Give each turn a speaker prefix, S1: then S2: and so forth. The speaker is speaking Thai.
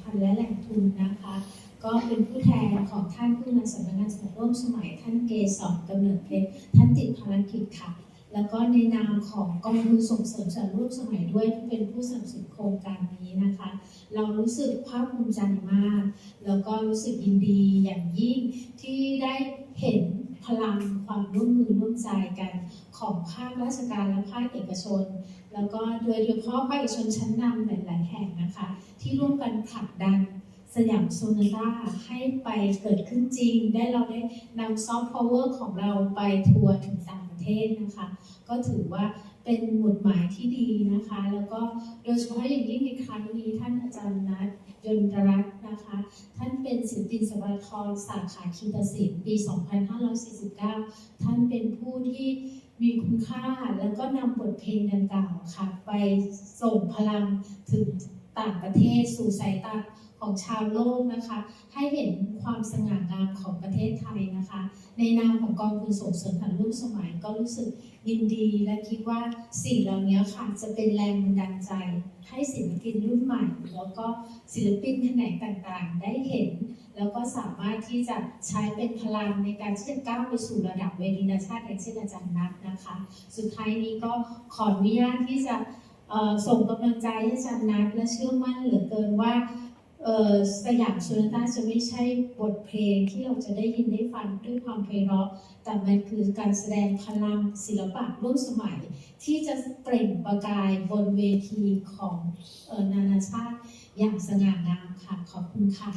S1: พันธ์และแหล่งทุนนะคะ ก็เป็นผู้แทนของท่านผู้นำสำนักงานสมรร่วมสมัยท่านเกษรกำเนิดเพชรท่านติดภารกิจค่ะ แล้วก็ในนามของกองทุนส่งเสริมสารร่วมสมัยด้วยที่เป็นผู้สนับสนุนโครงการนี้นะคะ เรารู้สึกภาคภูมิใจมาก แล้วก็รู้สึกยินดีอย่างยิ่งที่ได้เห็น พลังความร่วมมือร่วมใจกันของภาคราชการและภาคเอกชน แล้วก็โดยเฉพาะภาคเอกชนชั้นนำหลาย ๆ แห่งนะคะ ที่ร่วมกันผลักดันสยามโซนาร่าให้ไปเกิดขึ้นจริง ได้เราได้นำซอฟต์พาวเวอร์ของเราไปทัวร์ถึงต่างประเทศนะคะ ก็ถือว่าเป็นหมุดหมายที่ดีนะคะ แล้วก็โดยเฉพาะอย่างยิ่งในครั้งนี้ท่านอาจารย์นัทยนตรัตน์นะคะ ท่าน เป็นศิลปินสวัสดิ์ทรสาขาคีตศิลป์ปี 2549 ท่านเป็นผู้ที่มีคุณค่าแล้วก็นำบทเพลงดังกล่าวค่ะ ไปส่งพลังถึงต่างประเทศสู่สายตา ของชาวโลกนะคะ ให้เห็นความสง่างามของประเทศไทยนะคะ ในนามของกองทุนส่งเสริมผ่านร่วมสมัยก็รู้สึกยินดีและคิดว่าสิ่งเหล่านี้ค่ะจะเป็นแรงบันดาลใจ ให้ศิลปินรุ่นใหม่ แล้วก็ศิลปินแขนงต่างๆ ได้เห็น แล้วก็สามารถที่จะใช้เป็นพลังในการที่จะก้าวไปสู่ระดับเวทีนานชาติอย่างเช่นอาจารย์นัทนะคะ สุดท้ายนี้ก็ขออนุญาตที่จะส่งกำลังใจให้อาจารย์นัทและเชื่อมั่นเหลือเกินว่า เออสยามสุนต้าจะไม่ใช่บทเพลงที่เราจะได้ยินได้ฟังด้วยความเพเราะแต่มันคือการแสดงพลังศิลปะร่วมสมัย ที่จะเปล่งประกายบนเวทีของออนานาชาติอย่างสง่างามค่ะ ขอบคุณค่ะ